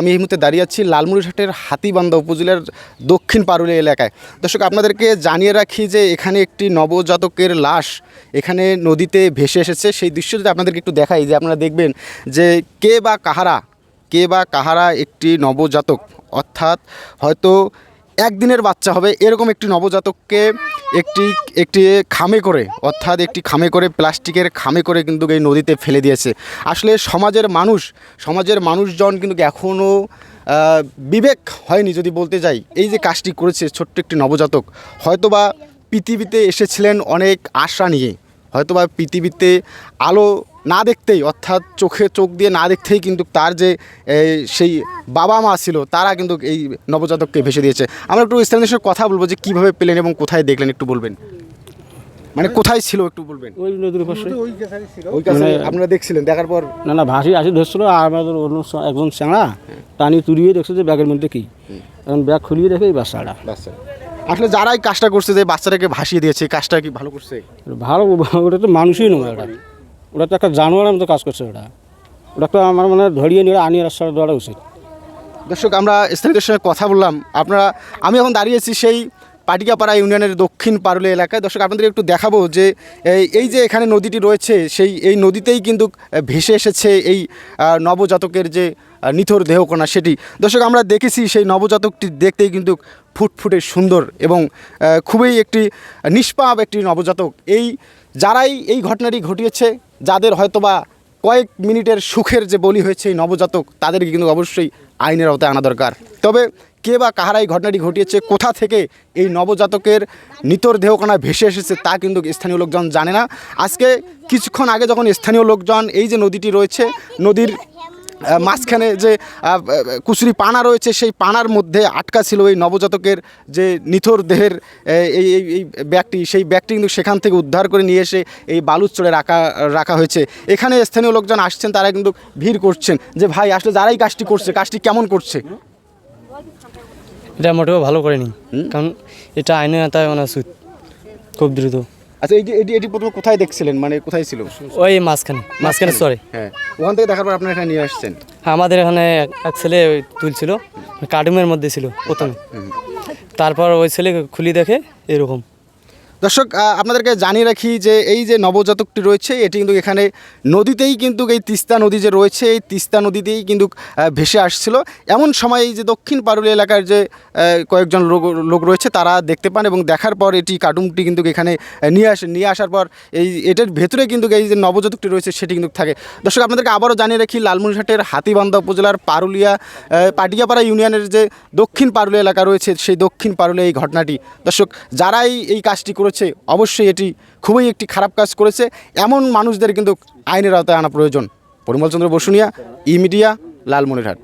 আমি এই মুহূর্তে দাঁড়িয়ে আছি লালমুড়িঘাটের হাতিবান্ধা উপজেলার দক্ষিণ পারুলি এলাকায়। দর্শক, আপনাদেরকে জানিয়ে রাখি যে এখানে একটি নবজাতকের লাশ এখানে নদীতে ভেসে এসেছে। সেই দৃশ্য যদি আপনাদেরকে একটু দেখাই, যে আপনারা দেখবেন যে কে বা কাহারা, কে বা কাহারা একটি নবজাতক, অর্থাৎ হয়তো একদিনের বাচ্চা হবে। এরকম একটি নবজাতককে একটি একটি খামে করে, অর্থাৎ একটি খামে করে, প্লাস্টিকের খামে করে কিন্তু এই নদীতে ফেলে দিয়েছে। আসলে সমাজের মানুষ, সমাজের মানুষজন কিন্তু এখনও বিবেক হয়নি যদি বলতে যাই। এই যে কাজটি করেছে ছোট্ট একটি নবজাতক, হয়তোবা পৃথিবীতে এসেছিলেন অনেক আশা নিয়ে। হয়তোবা পৃথিবীতে আলো না দেখতেই অর্থাৎ চোখে চোখ দিয়ে না দেখতেই কিন্তু তার যে সেই বাবা মা ছিল তারা কিন্তু এই নবজাতককে ভেসে দিয়েছে। আমরা একটু স্থানীয় সঙ্গে কথা বলব যে কীভাবে পেলেন এবং কোথায় দেখলেন একটু বলবেন। মানে কোথায় ছিল একটু বলবেন। ওই নদীর পাশে। ওই কাছে আপনারা দেখছিলেন দেখার পর। না না ভাসি আসি ধরছিল আর আমাদের অন্য একজন চ্যাংড়া টানি তুলিয়ে দেখছে যে ব্যাগের মধ্যে কি। এখন ব্যাগ খুলিয়ে দেখে এই বাচ্চাটা। বাচ্চা আসলে যারাই কাজটা করছে যে বাচ্চাটাকে ভাসিয়ে দিয়েছে কাজটা কি ভালো করছে? ভালো ওটা তো মানুষই নয় ওটা। ওটা তো একটা জানোয়ারের মতো কাজ করছে ওটা। ওটা তো আমার মানে ধরিয়ে নিয়ে আনিয়ে রাস্তা দেওয়া উচিত। দর্শক আমরা স্থানীয়দের সঙ্গে কথা বললাম। আপনারা আমি এখন দাঁড়িয়েছি সেই পাটিকাপাড়া ইউনিয়নের দক্ষিণ পারুলে এলাকায়। দর্শক আপনাদের একটু দেখাবো যে, এই যে এখানে নদীটি রয়েছে, সেই, এই নদীতেই কিন্তু ভেসে এসেছে এই নবজাতকের যে নিথর দেহকণা সেটি। দর্শক, আমরা দেখেছি সেই নবজাতকটি দেখতেই কিন্তু ফুটফুটে সুন্দর এবং খুবই একটি নিষ্পাপ একটি নবজাতক। এই, যারাই এই ঘটনাটি ঘটিয়েছে, যাদের হয়তোবা কয়েক মিনিটের সুখের যে বলি হয়েছে এই নবজাতক, তাদেরকে কিন্তু অবশ্যই আইনের আওতায় আনা দরকার। তবে কে বা কাহারা এই ঘটনাটি ঘটিয়েছে, কোথা থেকে এই নবজাতকের নিতর দেহকণা ভেসে এসেছে তা কিন্তু স্থানীয় লোকজন জানে না। আজকে কিছুক্ষণ আগে যখন স্থানীয় লোকজন এই যে নদীটি রয়েছে, নদীর মাঝখানে যে কুচুরি পানা রয়েছে, সেই পানার মধ্যে আটকা ছিল এই নবজাতকের যে নিথর দেহের এই এই ব্যাগটি। সেই ব্যাগটি কিন্তু সেখান থেকে উদ্ধার করে নিয়ে এসে এই বালুচড়ে রাখা রাখা হয়েছে। এখানে স্থানীয় লোকজন আসছেন, তারা কিন্তু ভিড় করছেন যে, ভাই, আসলে যারাই কাজটি করছে, কাজটি কেমন করছে? এটা মোটেও ভালো করেনি। কারণ এটা আইনের তাই মানে সুত খুব দ্রুত। আচ্ছা এই যে এটি এটি প্রথমে কোথায় দেখছিলেন? মানে কোথায় ছিল? ওই মাঝখানে মাঝখানে সরি হ্যাঁ ওখান থেকে দেখার পর আপনারা এখানে নিয়ে আসছেন? আমাদের এখানে এক- ছেলে তুলছিল কার্টুনের মধ্যে ছিল প্রথমে। তারপর ওই ছেলে খুলি দেখে এরকম। দর্শক আপনাদেরকে জানিয়ে রাখি যে এই যে নবজাতকটি রয়েছে, এটি কিন্তু এখানে নদীতেই কিন্তু এই তিস্তা নদী যে রয়েছে, এই তিস্তা নদীতেই কিন্তু ভেসে আসছিল। এমন সময় এই যে দক্ষিণ পারুলি এলাকার যে কয়েকজন লোক লোক রয়েছে, তারা দেখতে পান এবং দেখার পর এটি কার্টুনটি কিন্তু এখানে নিয়ে আসে, নিয়ে আসার পর এই এটার ভেতরে কিন্তু এই যে নবজাতকটি রয়েছে, সেটি কিন্তু থাকে। দর্শক, আপনাদেরকে আবারও জানিয়ে রাখি, লালমনিরহাটের হাতিবান্ধা উপজেলার পারুলিয়া পাটিয়াপাড়া ইউনিয়নের যে দক্ষিণ পারুলিয়া এলাকা রয়েছে, সেই দক্ষিণ পারুলিয়া এই ঘটনাটি। দর্শক যারাই এই কাজটি করেছে, অবশ্যই এটি খুবই একটি খারাপ কাজ করেছে। এমন মানুষদের কিন্তু আইনের আওতায় আনা প্রয়োজন। Parimalchandra Basunia, e media, Lalmonirhat.